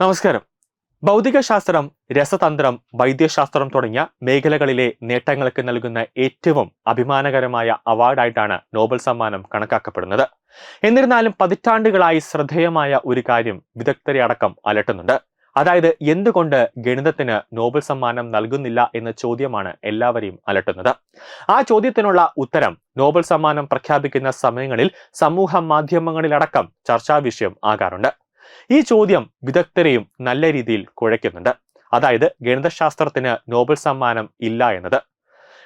നമസ്കാരം. ഭൗതികശാസ്ത്രം രസതന്ത്രം വൈദ്യശാസ്ത്രം തുടങ്ങിയ മേഖലകളിലെ നേട്ടങ്ങൾക്ക് നൽകുന്ന ഏറ്റവും അഭിമാനകരമായ അവാർഡായിട്ടാണ് നോബൽ സമ്മാനം കണക്കാക്കപ്പെടുന്നത്. എന്നിരുന്നാലും പതിറ്റാണ്ടുകളായി ശ്രദ്ധേയമായ ഒരു കാര്യം വിദഗ്ധരെ അടക്കം അലട്ടുന്നുണ്ട്. അതായത് എന്തുകൊണ്ട് ഗണിതത്തിന് നോബൽ സമ്മാനം നൽകുന്നില്ല എന്ന ചോദ്യമാണ് എല്ലാവരെയും അലട്ടുന്നത്. ആ ചോദ്യത്തിനുള്ള ഉത്തരം നോബൽ സമ്മാനം പ്രഖ്യാപിക്കുന്ന സമയങ്ങളിൽ സമൂഹ മാധ്യമങ്ങളിലടക്കം ചർച്ചാ വിഷയം ആകാറുണ്ട്. ഈ ചോദ്യം വിദഗ്ധരെയും നല്ല രീതിയിൽ കുഴയ്ക്കുന്നുണ്ട്. അതായത് ഗണിതശാസ്ത്രത്തിന് നോബൽ സമ്മാനം ഇല്ല എന്നത്.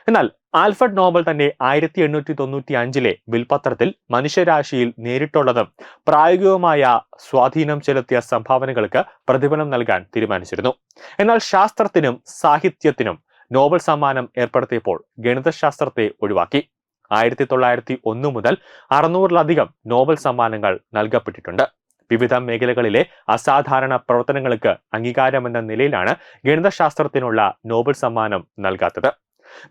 എന്നാൽ ആൽഫ്രഡ് നോബൽ തന്നെ ആയിരത്തി എണ്ണൂറ്റി തൊണ്ണൂറ്റി അഞ്ചിലെ വിൽപത്രത്തിൽ മനുഷ്യരാശിയിൽ നേരിട്ടുള്ളതും പ്രായോഗികവുമായ സ്വാധീനം ചെലുത്തിയ സംഭാവനകൾക്ക് പ്രതിഫലം നൽകാൻ തീരുമാനിച്ചിരുന്നു. എന്നാൽ ശാസ്ത്രത്തിനും സാഹിത്യത്തിനും നോബൽ സമ്മാനം ഏർപ്പെടുത്തിയപ്പോൾ ഗണിതശാസ്ത്രത്തെ ഒഴിവാക്കി. ആയിരത്തി തൊള്ളായിരത്തി ഒന്ന് മുതൽ അറുന്നൂറിലധികം നോബൽ സമ്മാനങ്ങൾ നൽകപ്പെട്ടിട്ടുണ്ട്. വിവിധ മേഖലകളിലെ അസാധാരണ പ്രവർത്തനങ്ങൾക്ക് അംഗീകാരമെന്ന നിലയിലാണ് ഗണിതശാസ്ത്രത്തിനുള്ള നോബൽ സമ്മാനം നൽകാത്തത്.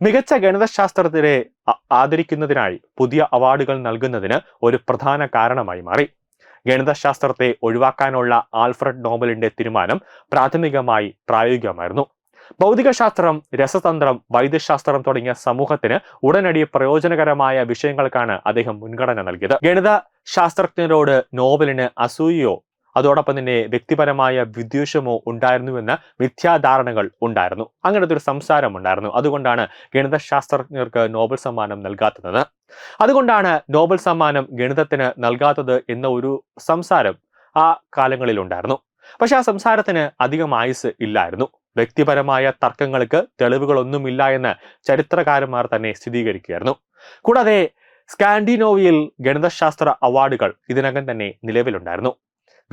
മികച്ച ഗണിതശാസ്ത്രത്തിനെ ആദരിക്കുന്നതിനായി പുതിയ അവാർഡുകൾ നൽകുന്നതിന് ഒരു പ്രധാന കാരണമായി മാറി. ഗണിതശാസ്ത്രത്തെ ഒഴിവാക്കാനുള്ള ആൽഫ്രഡ് നോബലിന്റെ തീരുമാനം പ്രാഥമികമായി പ്രായോഗികമായിരുന്നു. ഭൗതികശാസ്ത്രം രസതന്ത്രം വൈദ്യശാസ്ത്രം തുടങ്ങിയ സമൂഹത്തിന് ഉടനടി പ്രയോജനകരമായ വിഷയങ്ങൾക്കാണ് അദ്ദേഹം മുൻഗണന നൽകിയത്. ഗണിത ശാസ്ത്രജ്ഞരോട് നോബലിന് അസൂയയോ അതോടൊപ്പം തന്നെ വ്യക്തിപരമായ വിദ്വേഷമോ ഉണ്ടായിരുന്നുവെന്ന മിഥ്യാധാരണകൾ ഉണ്ടായിരുന്നു. അങ്ങനത്തെ ഒരു സംസാരം ഉണ്ടായിരുന്നു. അതുകൊണ്ടാണ് ഗണിത ശാസ്ത്രജ്ഞർക്ക് നോബൽ സമ്മാനം നൽകാത്തത്. അതുകൊണ്ടാണ് നോബൽ സമ്മാനം ഗണിതത്തിന് നൽകാത്തത് എന്ന ഒരു സംസാരം ആ കാലങ്ങളിൽ ഉണ്ടായിരുന്നു പക്ഷെ ആ സംസാരത്തിന് അധികം ആയുസ് ഇല്ലായിരുന്നു. വ്യക്തിപരമായ തർക്കങ്ങൾക്ക് തെളിവുകളൊന്നുമില്ല എന്ന് ചരിത്രകാരന്മാർ തന്നെ സ്ഥിരീകരിക്കുകയായിരുന്നു. കൂടാതെ സ്കാൻഡിനോവിയയിൽ ഗണിതശാസ്ത്ര അവാർഡുകൾ ഇതിനകം തന്നെ നിലവിലുണ്ടായിരുന്നു.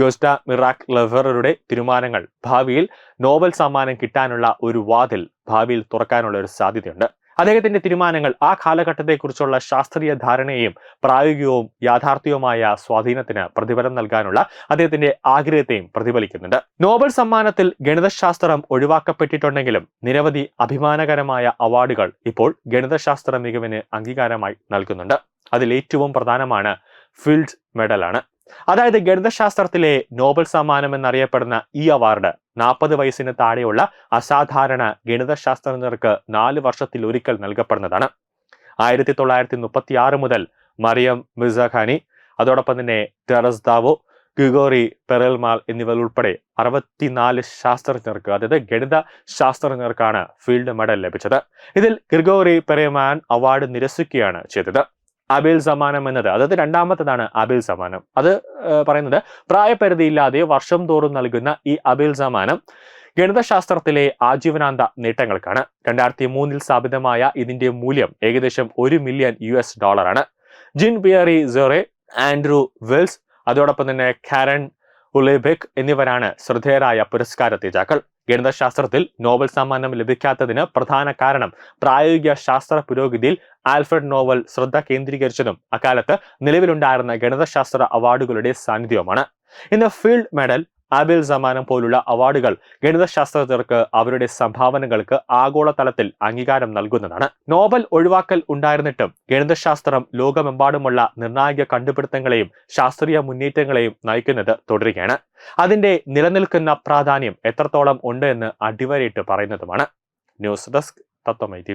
ഗോസ്റ്റ മിറാക് ലെവറുടെ തീരുമാനങ്ങൾ ഭാവിയിൽ നോബൽ സമ്മാനം കിട്ടാനുള്ള ഒരു വാതിൽ ഭാവിയിൽ തുറക്കാനുള്ള ഒരു സാധ്യതയുണ്ട്. അദ്ദേഹത്തിന്റെ തീരുമാനങ്ങൾ ആ കാലഘട്ടത്തെക്കുറിച്ചുള്ള ശാസ്ത്രീയ ധാരണയെയും പ്രായോഗികവും യാഥാർത്ഥ്യവുമായ സ്വാധീനത്തിന് പ്രതിഫലം നൽകാനുള്ള അദ്ദേഹത്തിന്റെ ആഗ്രഹത്തെയും പ്രതിഫലിക്കുന്നുണ്ട്. നോബൽ സമ്മാനത്തിൽ ഗണിതശാസ്ത്രം ഒഴിവാക്കപ്പെട്ടിട്ടുണ്ടെങ്കിലും നിരവധി അഭിമാനകരമായ അവാർഡുകൾ ഇപ്പോൾ ഗണിതശാസ്ത്ര മികവിന് അംഗീകാരമായി നൽകുന്നുണ്ട്. അതിൽ ഏറ്റവും പ്രധാനമാണ് ഫീൽഡ് മെഡലാണ്. അതായത് ഗണിതശാസ്ത്രത്തിലെ നോബൽ സമ്മാനം എന്നറിയപ്പെടുന്ന ഈ അവാർഡ് നാൽപ്പത് വയസ്സിന് താഴെയുള്ള അസാധാരണ ഗണിതശാസ്ത്രജ്ഞർക്ക് നാല് വർഷത്തിൽ ഒരിക്കൽ നൽകപ്പെടുന്നതാണ്. ആയിരത്തി തൊള്ളായിരത്തി മുപ്പത്തി ആറ് മുതൽ മറിയം മിർസാഖാനി അതോടൊപ്പം തന്നെ ടെറസ് ദാവോ ഗിഗോറി പെറൽമാൽ എന്നിവർ ഉൾപ്പെടെ അറുപത്തിനാല് ശാസ്ത്രജ്ഞർക്ക് അതായത് ഗണിത ശാസ്ത്രജ്ഞർക്കാണ് ഫീൽഡ് മെഡൽ ലഭിച്ചത്. ഇതിൽ ഗ്രിഗോറി പെറേമാൻ അവാർഡ് നിരസിക്കുകയാണ് ചെയ്തത്. അബേൽ സമ്മാനം എന്നത്. അതായത് രണ്ടാമത്തതാണ് അബിൽ സമ്മാനം അത് പറയുന്നത് പ്രായപരിധിയില്ലാതെ വർഷം തോറും നൽകുന്ന ഈ അബിൽ സമ്മാനം ഗണിതശാസ്ത്രത്തിലെ ആജീവനാന്ത നേട്ടങ്ങൾക്കാണ്. രണ്ടായിരത്തി മൂന്നിൽ സ്ഥാപിതമായ ഇതിന്റെ മൂല്യം ഏകദേശം ഒരു മില്യൺ യു എസ് ഡോളറാണ്. Jean Pierre Serre Andrew Wiles അതോടൊപ്പം തന്നെ കാരൻ ഉലേബെക് എന്നിവരാണ് ശ്രദ്ധേയരായ പുരസ്കാര ജേതാക്കൾ ഗണിതശാസ്ത്രത്തിൽ നോബൽ സമ്മാനം ലഭിക്കാത്തതിന് പ്രധാന കാരണം പ്രായോഗിക ശാസ്ത്ര പുരോഗതിയിൽ ആൽഫ്രഡ് നോവൽ ശ്രദ്ധ കേന്ദ്രീകരിച്ചതും അക്കാലത്ത് നിലവിലുണ്ടായിരുന്ന ഗണിതശാസ്ത്ര അവാർഡുകളുടെ സാന്നിധ്യവുമാണ്. ഇന്ന് ഫീൽഡ് മെഡൽ ആബേൽ സമ്മാനം പോലുള്ള അവാർഡുകൾ ഗണിതശാസ്ത്രജ്ഞർക്ക് അവരുടെ സംഭാവനകൾക്ക് ആഗോളതലത്തിൽ അംഗീകാരം നൽകുന്നതാണ്. നോബൽ ഒഴിവാക്കൽ ഉണ്ടായിരുന്നിട്ടും ഗണിതശാസ്ത്രം ലോകമെമ്പാടുമുള്ള നിർണായക കണ്ടുപിടുത്തങ്ങളെയും ശാസ്ത്രീയ മുന്നേറ്റങ്ങളെയും നയിക്കുന്നത് തുടരുകയാണ്. അതിന്റെ നിലനിൽക്കുന്ന പ്രാധാന്യം എത്രത്തോളം ഉണ്ട് എന്ന് അടിവരയിട്ട് പറയുന്നതുമാണ്. News desk Tattvamayi T